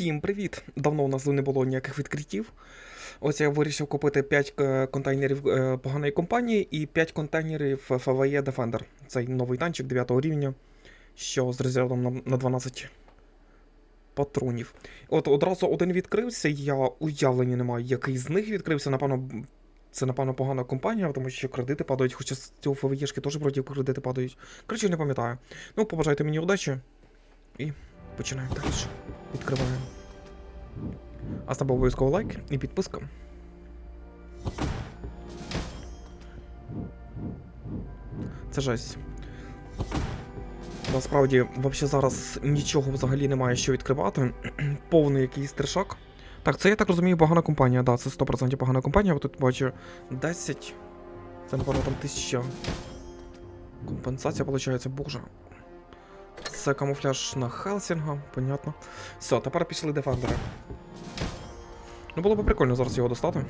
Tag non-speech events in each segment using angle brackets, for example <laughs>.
Всім привіт! Давно у нас не було ніяких відкриттів. Ось я вирішив купити 5 е, контейнерів е, поганої компанії і 5 контейнерів FVE Defender. Цей новий танчик 9 рівня, що з резервом на- на 12 патронів. От одразу один відкрився, я уявлення не маю, який з них відкрився. Напевно, це, напевно, погана компанія, тому що кредити падають, хоча з цього FVE-шки теж вроді кредити падають. Коротше, не пам'ятаю. Ну, побажайте мені удачі. І починаємо далі. Відкриваємо. А з тобою обов'язково лайк і підписка. Це жесть. Насправді, взагалі зараз нічого взагалі немає що відкривати. <clears throat> Повний якийсь трешак. Так, це я так розумію, погана компанія, да, це 100% погана компанія, бо тут бачу 10. Це, напевно, там 1000. Компенсація, виходить, боже. Це камуфляж на Хелсінга, понятно. Все, тепер пішли дефендери. Ну, було б прикольно зараз його достати.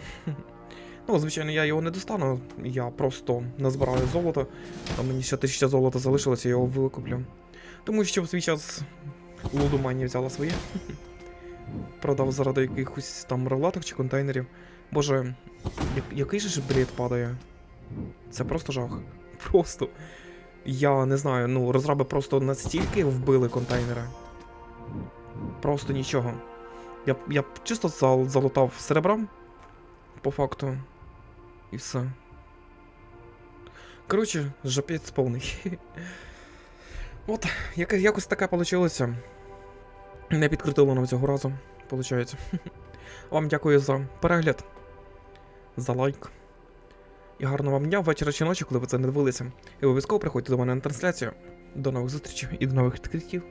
Ну, звичайно, я його не достану, я просто назбираю золото. Там мені ще 1000 золота залишилося, я його викуплю. Тому що в свій час Лудоманія взяла своє. Продав заради якихось там ролаток чи контейнерів. Боже, який же ж бред падає? Це просто жах. <laughs> Просто. Я не знаю, ну, розраби просто настільки вбили контейнери. Просто нічого. Я, я чисто зал, залутав серебром, по факту. І все. Коротше, жопець повний. <laughs> От, яке- якось таке вийшло. Не підкрутило нам цього разу, виходить. <laughs> Вам дякую за перегляд, за лайк. І гарного вам дня, вечора чи ночі, коли ви це не дивилися. І обов'язково приходьте до мене на трансляцію. До нових зустрічей і до нових відкриттів.